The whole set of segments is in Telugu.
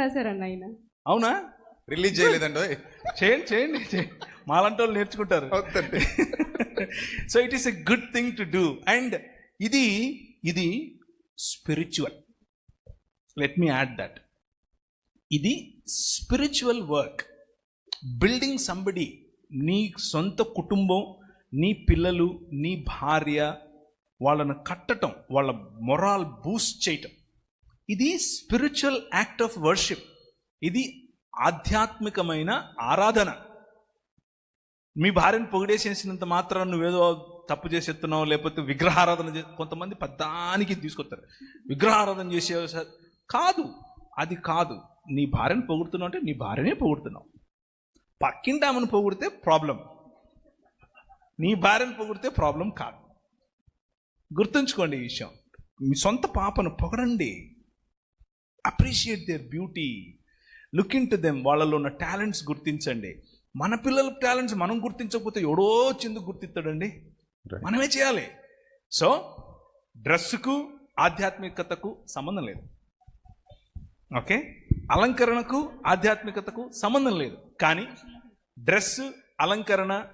రాశారండి ఆయన. అవునా? రిలీజ్ చేయలేదండి. చేయండి చేయండి చేయండి. మాలాంటి వాళ్ళు నేర్చుకుంటారు so it is a good thing to do and ఇది ఇది spiritual let me add that ఇది స్పిరిచువల్ వర్క్ బిల్డింగ్ సంబడి నీ సొంత కుటుంబం నీ పిల్లలు నీ భార్య వాళ్ళను కట్టటం వాళ్ళ మొరాల్ బూస్ట్ చేయటం. ఇది స్పిరిచువల్ యాక్ట్ ఆఫ్ వర్షిప్ ఇది ఆధ్యాత్మికమైన ఆరాధన. మీ భార్యను పొగిడేసేసినంత మాత్రం నువ్వేదో తప్పు చేసేస్తున్నావు లేకపోతే విగ్రహారాధన చే కొంతమంది పద్దానికి తీసుకొస్తారు విగ్రహారాధన చేసే కాదు. అది కాదు. నీ భార్యను పొగుడుతున్నావు అంటే నీ భార్యనే పొగుడుతున్నావు. పక్కింటి ఆమెను పొగిడితే ప్రాబ్లం నీ భార్యను పొగిడితే ప్రాబ్లం కాదు. గుర్తుంచుకోండి ఈ విషయం. మీ సొంత పాపను పొగడండి. Appreciate their beauty look into them వాళ్ళలో ఉన్న టాలెంట్స్ గుర్తించండి. మన పిల్లల టాలెంట్స్ మనం గుర్తించకపోతే ఎవడో చిందుకు గుర్తిస్తాడండి. మనమే చేయాలి. సో డ్రెస్సుకు ఆధ్యాత్మికతకు సంబంధం లేదు. ఓకే అలంకరణకు ఆధ్యాత్మికతకు సంబంధం లేదు. కానీ డ్రెస్ అలంకరణ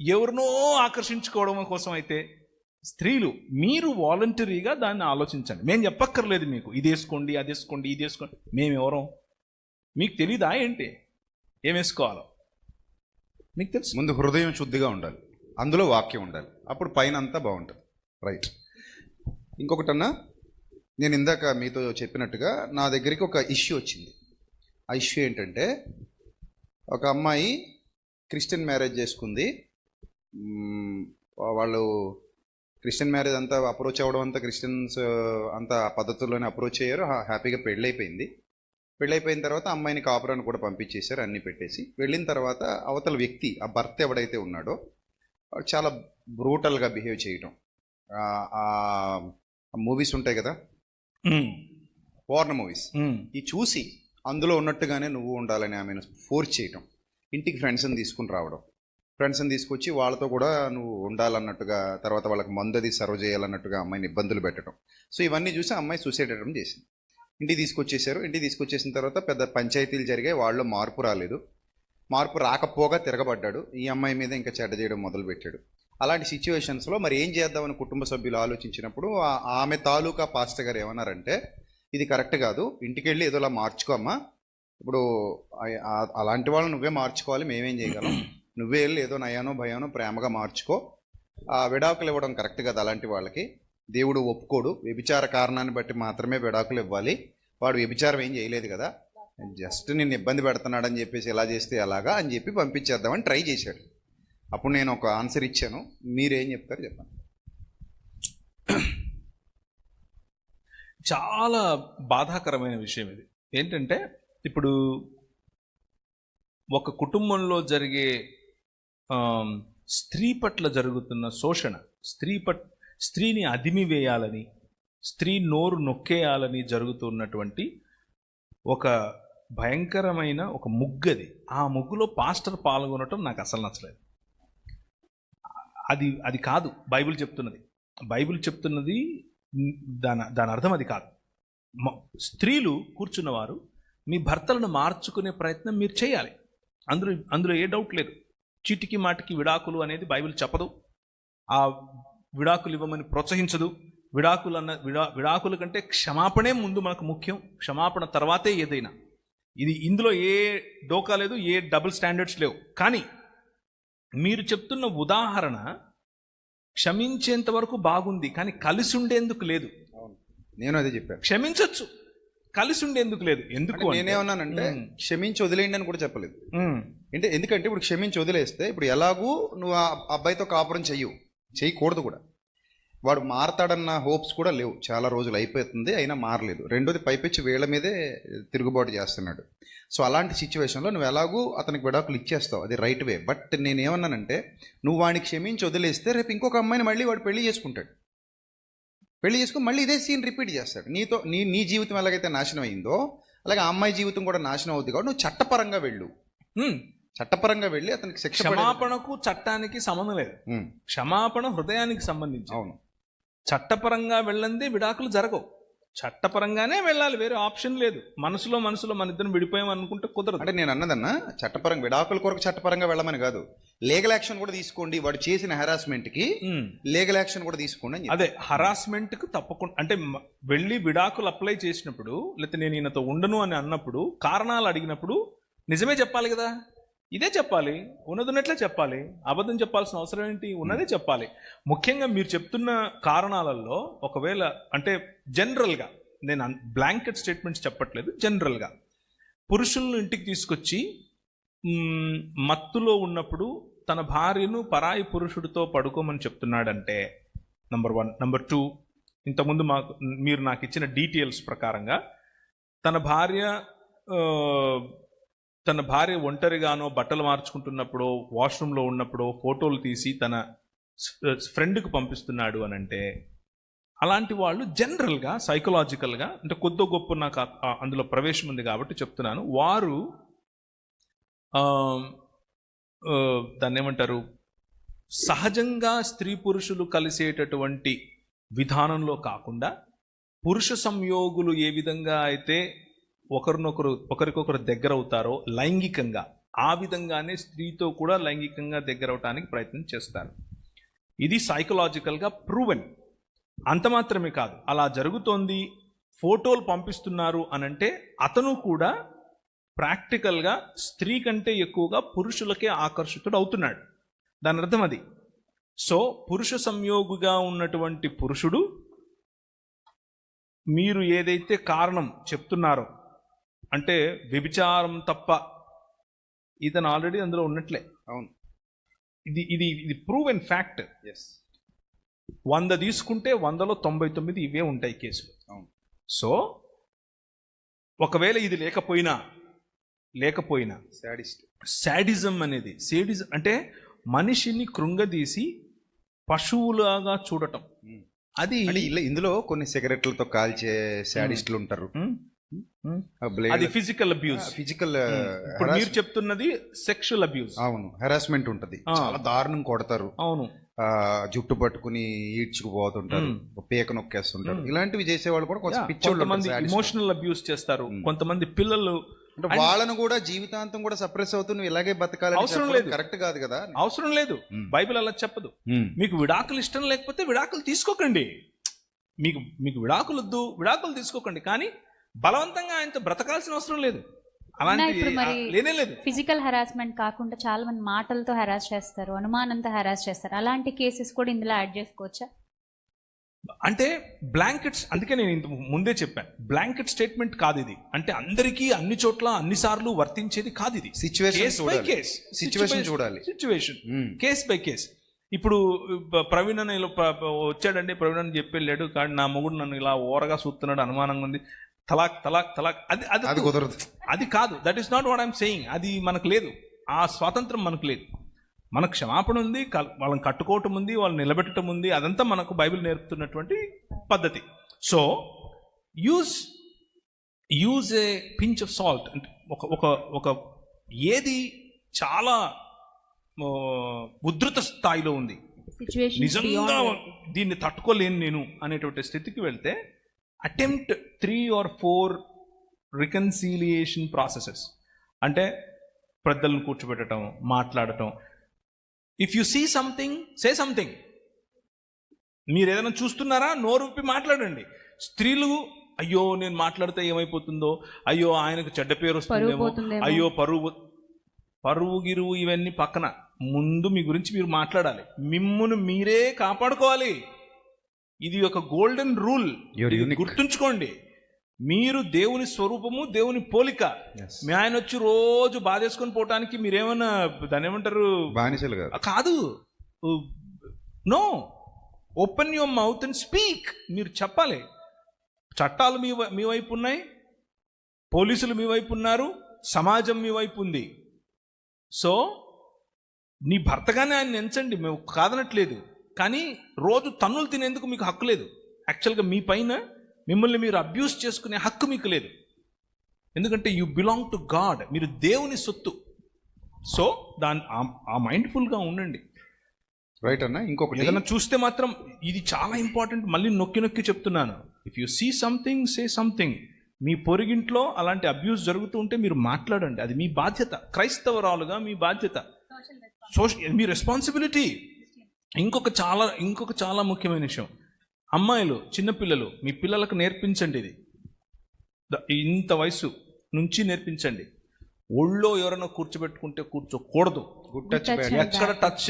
ఎవరినో ఆకర్షించుకోవడం కోసం అయితే స్త్రీలు మీరు వాలంటరీగా దాన్ని ఆలోచించండి. మేము చెప్పక్కర్లేదు మీకు. ఇది వేసుకోండి అది వేసుకోండి ఇది వేసుకోండి. మేము ఎవరం? మీకు తెలీదా ఏంటి? ఏం వేసుకోవాలో? మీకు తెలుసు. ముందు హృదయం శుద్ధిగా ఉండాలి. అందులో వాక్యం ఉండాలి. అప్పుడు పైన అంతా బాగుంటుంది. రైట్. ఇంకొకటన్నా నేను ఇందాక మీతో చెప్పినట్టుగా నా దగ్గరికి ఒక ఇష్యూ వచ్చింది. ఆ ఇష్యూ ఏంటంటే ఒక అమ్మాయి క్రిస్టియన్ మ్యారేజ్ చేసుకుంది. వాళ్ళు క్రిస్టియన్ మ్యారేజ్ అంతా అప్రోచ్ అవ్వడం అంతా క్రిస్టియన్స్ అంతా పద్ధతుల్లోనే అప్రోచ్ అయ్యారు. హ్యాపీగా పెళ్ళైపోయింది. పెళ్ళైపోయిన తర్వాత అమ్మాయిని కాపురాన్ని కూడా పంపించేశారు అన్ని పెట్టేసి. వెళ్ళిన తర్వాత అవతల వ్యక్తి ఆ భర్త ఎవడైతే ఉన్నాడో చాలా బ్రూటల్గా బిహేవ్ చేయటం. మూవీస్ ఉంటాయి కదా. Porn movies. ఈ చూసి అందులో ఉన్నట్టుగానే నువ్వు ఉండాలని ఆమెను ఫోర్స్ చేయటం. ఇంటికి ఫ్రెండ్స్ని తీసుకుని రావడం. ఫ్రెండ్స్ని తీసుకొచ్చి వాళ్ళతో కూడా నువ్వు ఉండాలన్నట్టుగా తర్వాత వాళ్ళకి మందది సర్వ్ చేయాలన్నట్టుగా అమ్మాయిని ఇబ్బందులు పెట్టడం సో ఇవన్నీ చూసి అమ్మాయి సూసైడ్ అటెంప్ట్ చేసింది. ఇంటికి తీసుకొచ్చేసారు ఇంటికి తీసుకొచ్చేసిన తర్వాత పెద్ద పంచాయతీలు జరిగాయి వాళ్ళు మార్పు రాలేదు. మార్పు రాకపోగా తిరగబడ్డాడు. ఈ అమ్మాయి మీద ఇంకా చెడ్డ చేయడం మొదలుపెట్టాడు. అలాంటి సిచ్యువేషన్స్లో మరి ఏం చేద్దామని కుటుంబ సభ్యులు ఆలోచించినప్పుడు ఆమె తాలూకా పాస్టర్ గారు ఏమన్నారంటే ఇది కరెక్ట్ కాదు. ఇంటికి వెళ్ళి ఏదోలా మార్చుకోమ్మా ఇప్పుడు అలాంటి వాళ్ళు నువ్వే మార్చుకోవాలి. మేమేం చేయగలం? నువ్వే వెళ్ళి ఏదో నయానో భయానో ప్రేమగా మార్చుకో. ఆ విడాకులు ఇవ్వడం కరెక్ట్ కదా అలాంటి వాళ్ళకి. దేవుడు ఒప్పుకోడు. వ్యభిచార కారణాన్ని బట్టి మాత్రమే విడాకులు ఇవ్వాలి. వాడు వ్యభిచారం ఏం చేయలేదు కదా. జస్ట్ నిన్ను ఇబ్బంది పెడుతున్నాడని చెప్పేసి ఎలా చేస్తే అలాగా అని చెప్పి పంపించేద్దామని ట్రై చేశాడు. అప్పుడు నేను ఒక ఆన్సర్ ఇచ్చాను. మీరేం చెప్తారు చెప్పండి. చాలా బాధాకరమైన విషయం ఇది. ఏంటంటే ఇప్పుడు ఒక కుటుంబంలో జరిగే స్త్రీ పట్ల జరుగుతున్న శోషణ స్త్రీ పట్ స్త్రీని అదిమి వేయాలని స్త్రీ నోరు నొక్కేయాలని జరుగుతున్నటువంటి ఒక భయంకరమైన ఒక ముగ్గది. ఆ ముగ్గులో పాస్టర్ పాల్గొనటం నాకు అసలు నచ్చలేదు. అది అది కాదు. బైబిల్ చెప్తున్నది. బైబిల్ చెప్తున్నది దాని దాని అర్థం అది కాదు. స్త్రీలు కూర్చున్నవారు మీ భర్తలను మార్చుకునే ప్రయత్నం మీరు చేయాలి. అందులో అందులో ఏ డౌట్ లేదు. చీటికి మాటికి విడాకులు అనేది బైబిల్ చెప్పదు. ఆ విడాకులు ఇవ్వమని ప్రోత్సహించదు. విడాకులు అన్న విడా విడాకుల కంటే క్షమాపణే ముందు మనకు ముఖ్యం. క్షమాపణ తర్వాతే ఏదైనా. ఇది ఇందులో ఏ డోకా లేదు ఏ డబుల్ స్టాండర్డ్స్ లేవు. కానీ మీరు చెప్తున్న ఉదాహరణ క్షమించేంత వరకు బాగుంది కానీ కలిసి ఉండేందుకు లేదు నేను అదే చెప్పాను. క్షమించొచ్చు. కలిసి ఉండేందుకు లేదు. ఎందుకు నేనేమన్నానంటే మ్మ్. క్షమించి వదిలేయండి అని కూడా చెప్పలేదు. అంటే ఎందుకంటే ఇప్పుడు క్షమించి వదిలేస్తే ఇప్పుడు ఎలాగూ నువ్వు ఆ అబ్బాయితో కాపురం చెయ్యు. చేయకూడదు కూడా. వాడు మారతాడన్న హోప్స్ కూడా లేవు. చాలా రోజులు అయిపోతుంది అయినా మారలేదు. రెండోది పైపెచ్చి వీళ్ళ మీదే తిరుగుబాటు చేస్తున్నాడు. సో అలాంటి సిచ్యువేషన్లో నువ్వు ఎలాగూ అతనికి విడాకులు ఇచ్చేస్తావు. అది రైట్ వే. బట్ నేనేమన్నానంటే నువ్వు వాడిని క్షమించి వదిలేస్తే రేపు ఇంకొక అమ్మాయిని మళ్ళీ వాడు పెళ్ళి చేసుకుంటాడు. పెళ్ళి చేసుకుని మళ్ళీ ఇదే సీన్ రిపీట్ చేస్తాడు. నీతో నీ నీ జీవితం ఎలాగైతే నాశనం అయిందో అలాగే ఆ అమ్మాయి జీవితం కూడా నాశనం అవుతుంది కాబట్టి నువ్వు చట్టపరంగా వెళ్ళు. చట్టపరంగా వెళ్ళి అతనికి శిక్ష క్షమాపణకు చట్టానికి సంబంధం లేదు. క్షమాపణ హృదయానికి సంబంధించి అవును. చట్టపరంగా వెళ్ళందే విడాకులు జరగవు. చట్టపరంగానే వెళ్ళాలి వేరే ఆప్షన్ లేదు. మనసులో మనసులో మన ఇద్దరం విడిపోయాం అనుకుంటే కుదరదు. అంటే నేను అన్నదన్నా చట్టపరంగా విడాకుల కొరకు చట్టపరంగా వెళ్ళమని కాదు. లీగల్ యాక్షన్ కూడా తీసుకోండి వాడు చేసిన హెరాస్మెంట్కి. లీగల్ యాక్షన్ కూడా తీసుకోండి. అదే హరాస్మెంట్కు తప్పకుండా అంటే వెళ్ళి విడాకులు అప్లై చేసినప్పుడు లేకపోతే నేను ఈయనతో ఉండను అని అన్నప్పుడు కారణాలు అడిగినప్పుడు నిజమే చెప్పాలి కదా? ఇదే చెప్పాలి ఉన్నదున్నట్లే చెప్పాలి అబద్ధం చెప్పాల్సిన అవసరం ఏంటి? ఉన్నదే చెప్పాలి. ముఖ్యంగా మీరు చెప్తున్న కారణాలలో ఒకవేళ అంటే జనరల్గా నేను బ్లాంకెట్ స్టేట్మెంట్స్ చెప్పట్లేదు జనరల్గా. పురుషులను ఇంటికి తీసుకొచ్చి మత్తులో ఉన్నప్పుడు తన భార్యను పరాయి పురుషుడితో పడుకోమని చెప్తున్నాడంటే నంబర్ వన్. నంబర్ టూ ఇంతకుముందు మాకు మీరు నాకు ఇచ్చిన డీటెయిల్స్ ప్రకారంగా తన భార్య తన భార్య ఒంటరిగానో బట్టలు మార్చుకుంటున్నప్పుడు వాష్రూమ్లో ఉన్నప్పుడు ఫోటోలు తీసి తన ఫ్రెండ్కి పంపిస్తున్నాడు అని అంటే అలాంటి వాళ్ళు జనరల్గా సైకలాజికల్గా అంటే కొద్దో గొప్ప నాకు అందులో ప్రవేశం ఉంది కాబట్టి చెప్తున్నాను. వారు దాన్ని ఏమంటారు? సహజంగా స్త్రీ పురుషులు కలిసేటటువంటి విధానంలో కాకుండా పురుష సంయోగులు ఏ విధంగా అయితే ఒకరినొకరు ఒకరికొకరు దగ్గర అవుతారో లైంగికంగా. ఆ విధంగానే స్త్రీతో కూడా లైంగికంగా దగ్గర అవటానికి ప్రయత్నం చేస్తారు. ఇది సైకలాజికల్గా ప్రూవెన్ అంత మాత్రమే కాదు. అలా జరుగుతోంది ఫోటోలు పంపిస్తున్నారు అనంటే అతను కూడా ప్రాక్టికల్గా స్త్రీ కంటే ఎక్కువగా పురుషులకే ఆకర్షితుడు అవుతున్నాడు. దాని అర్థం అది. సో పురుష సంయోగుగా ఉన్నటువంటి పురుషుడు మీరు ఏదైతే కారణం చెప్తున్నారో అంటే వ్యభిచారం తప్ప ఇతను ఆల్రెడీ అందులో ఉన్నట్లే. అవును. ఇది ఇది ఇది ప్రూవ్ అండ్ ఫ్యాక్ట్ ఎస్ వంద తీసుకుంటే వందలో తొంభై తొమ్మిది ఇవే ఉంటాయి కేసులు. అవును. సో ఒకవేళ ఇది లేకపోయినా లేకపోయినా సాడిస్ట్ శాడిజం అనేది సేడిజం అంటే మనిషిని కృంగదీసి పశువులాగా చూడటం. అది అంటే ఇలా ఇందులో కొన్ని సిగరెట్లతో కాల్చే సాడిస్టులు ఉంటారు ఉమ్, ఉమ్. ఆ అది blade- ఫిజికల్ అబ్యూస్ ఫిజికల్ ఇప్పుడు మీరు చెప్తున్నది సెక్షువల్ అబ్యూస్ అవును హెరాస్మెంట్ ఉంటది ఆ. చాలా దారుణం కొడతారు అవును ఆ జుట్టు పట్టుకుని ఈడ్చుకుపోతుంటారు. పీక నొక్కేస్తుంటారు మ్మ్. ఇలాంటివి చేసేవాళ్ళు కూడా కొంచెం కొంతమంది. ఇమోషనల్ అబ్యూస్ చేస్తారు. కొంతమంది పిల్లలు అంటే వాళ్ళను కూడా జీవితాంతం కూడా సప్రెస్ అవుతూ నువ్వు ఇలాగే బతకాలని అవసరం లేదు. కరెక్ట్ కాదు కదా అవసరం లేదు. బైబిల్ అలా చెప్పదు. మీకు విడాకులు ఇష్టం లేకపోతే విడాకులు తీసుకోకండి మీకు మీకు విడాకులు వద్దు విడాకులు తీసుకోకండి కానీ బలవంతంగా ఆయనతో బ్రతకాల్సిన అవసరం లేదు. ఫిజికల్ హెరాస్మెంట్ కాకుండా చాలా మంది మాటలతో హెరాస్ చేస్తారు అనుమానంతో హెరాస్ చేస్తారు. అలాంటి కేసెస్ కూడా ఇందులో యాడ్ చేసుకోవచ్చా? అంటే బ్లాంకెట్స్ అందుకే నేను ఇంత ముందే చెప్పాను. బ్లాంకెట్ స్టేట్మెంట్ కాదు ఇది. అంటే అందరికీ అన్ని చోట్ల అన్ని సార్లు వర్తించేది కాదు ఇది. బై చూడాలి. కేస్ Situation చూడాలి. సిచ్యువేషన్. కేస్ బై కేస్ ఇప్పుడు ప్రవీణ్ ప- వచ్చాడండి. ప్రవీణ్ అని చెప్పి వెళ్ళాడు. కానీ నా మొగుడు నన్ను ఇలా ఓరగా చూస్తున్నాడు అనుమానంగా ఉంది. తలాక్ తలాక్ తలాక్. అది అది అది కుదరదు. అది కాదు. That is not what I'm saying అది మనకు లేదు. ఆ స్వాతంత్రం మనకు లేదు. మనకు క్షమాపణ ఉంది కల్- వాళ్ళని కట్టుకోవటం ఉంది వాళ్ళని నిలబెట్టడం ఉంది. అదంతా మనకు బైబిల్ నేర్పుతున్నటువంటి పద్ధతి. So use use a pinch of salt అంటే ఒక ఒక ఒక ఏది చాలా ఉధృత స్థాయిలో ఉంది. నిజంగా దీన్ని తట్టుకోలేను నేను అనేటువంటి స్థితికి వెళ్తే attempt three or four reconciliation processes అంటే పెద్దలను కూర్చోబెట్టడం మాట్లాడటం. If you see something say something మీరు ఏదైనా చూస్తున్నారా? నోరు విప్పి మాట్లాడండి. స్త్రీలు అయ్యో నేను మాట్లాడితే ఏమైపోతుందో? అయ్యో ఆయనకు చెడ్డ పేరు వస్తుందేమో. అయ్యో పరువు పరువు గిరువు ఇవన్నీ పక్కన. ముందు మీ గురించి మీరు మాట్లాడాలి. మిమ్మును మీరే కాపాడుకోవాలి. ఇది ఒక గోల్డెన్ రూల్. గుర్తుంచుకోండి. మీరు దేవుని స్వరూపము దేవుని పోలిక. మీ ఆయన వచ్చి రోజు బాధేసుకొని పోవటానికి మీరేమన్నా దాన్ని ఏమంటారు? బానిసలు కాదు. No open your mouth and speak మీరు చెప్పాలి. చట్టాలు మీ మీ వైపు ఉన్నాయి. పోలీసులు మీ వైపు ఉన్నారు. సమాజం మీ వైపు ఉంది. సో నీ భర్తగానే ఆయన ఎంచండి. మేము కాదనట్లేదు. కానీ రోజు తన్నులు తినేందుకు మీకు హక్కు లేదు. యాక్చువల్గా మీ పైన మిమ్మల్ని మీరు అబ్యూస్ చేసుకునే హక్కు మీకు లేదు. ఎందుకంటే యు బిలాంగ్ టు గాడ్ మీరు దేవుని సొత్తు. సో దాని ఆ- మైండ్ఫుల్గా ఉండండి. రైట్ అన్న? ఇంకొకటి. ఏదైనా చూస్తే మాత్రం ఇది చాలా ఇంపార్టెంట్ మళ్ళీ నొక్కి నొక్కి చెప్తున్నాను. If you see something say something మీ పొరిగింట్లో అలాంటి అబ్యూస్ జరుగుతూ ఉంటే మీరు మాట్లాడండి. అది మీ బాధ్యత. క్రైస్తవరాలుగా మీ బాధ్యత. సోషల్ మీ రెస్పాన్సిబిలిటీ ఇంకొక చాలా ఇంకొక చాలా ముఖ్యమైన విషయం. అమ్మాయిలు చిన్నపిల్లలు మీ పిల్లలకు నేర్పించండి ఇది. ద- ఇంత వయసు నుంచి నేర్పించండి. ఒళ్ళో ఎవరైనా కూర్చోబెట్టుకుంటే కూర్చోకూడదు. ఎక్కడ టచ్